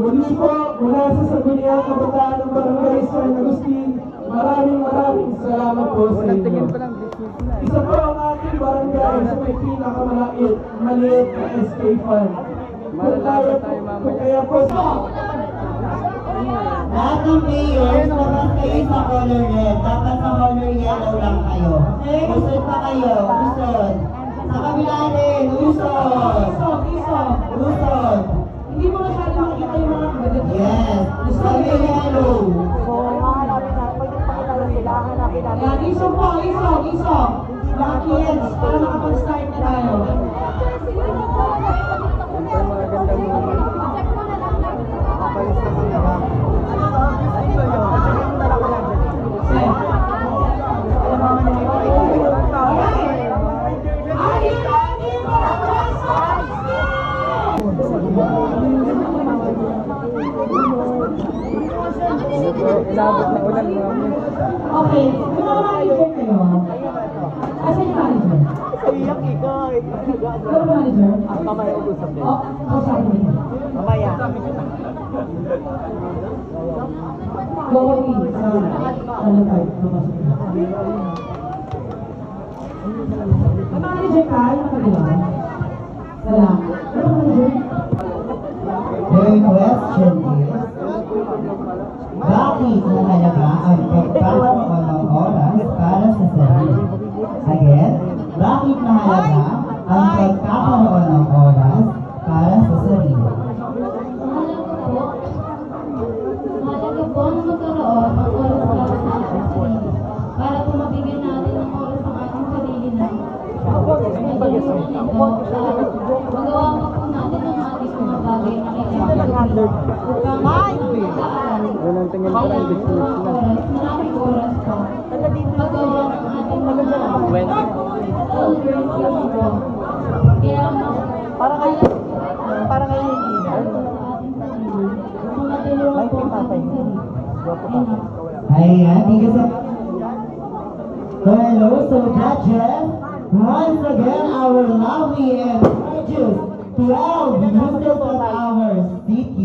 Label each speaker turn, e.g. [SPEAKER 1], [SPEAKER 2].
[SPEAKER 1] Muli po, mula sa Sangguniang Kabataan ng Barangay San Agustin, maraming maraming salamat po sa inyo. Isa po ang ating barangay sa may pinakamaliit maliit na SK Fund. Kung kaya,
[SPEAKER 2] Malalaman tayo mamaya.
[SPEAKER 1] kung kaya po sa
[SPEAKER 3] Lahat ng players, dapat kayo sa color red. Dapat sa color yellow lang kayo. Usod pa kayo. Usod. Sa kabila rin. Usod. Usod.
[SPEAKER 1] Hindi isog po, isog, isog. Mga kids, para makapag-start na tayo.
[SPEAKER 2] Ito yung Inabot na ulan miss.
[SPEAKER 1] Okay, mga manager kayo, asan yung manager?
[SPEAKER 2] Iyak ikaw.
[SPEAKER 1] Yung manager?
[SPEAKER 2] Ang kamay ubusap din.
[SPEAKER 1] O, kausapin mo.
[SPEAKER 2] Mamaya.
[SPEAKER 1] In sa ano tayo. May manager yung nakagawa? Wala. Ano manager?
[SPEAKER 3] The question is,
[SPEAKER 4] Po ang magkaroon ng oras para sa ating sarili. Para po mabigyan natin ng oras ang ating sarili na sa nito, magawa pa po natin ang ating mga bagay na kailangan.
[SPEAKER 2] Business na.
[SPEAKER 4] Oras, maraming oras po.
[SPEAKER 3] Ayan, thank you so hello, so once again, our lovely and gorgeous 12 users of ours, thank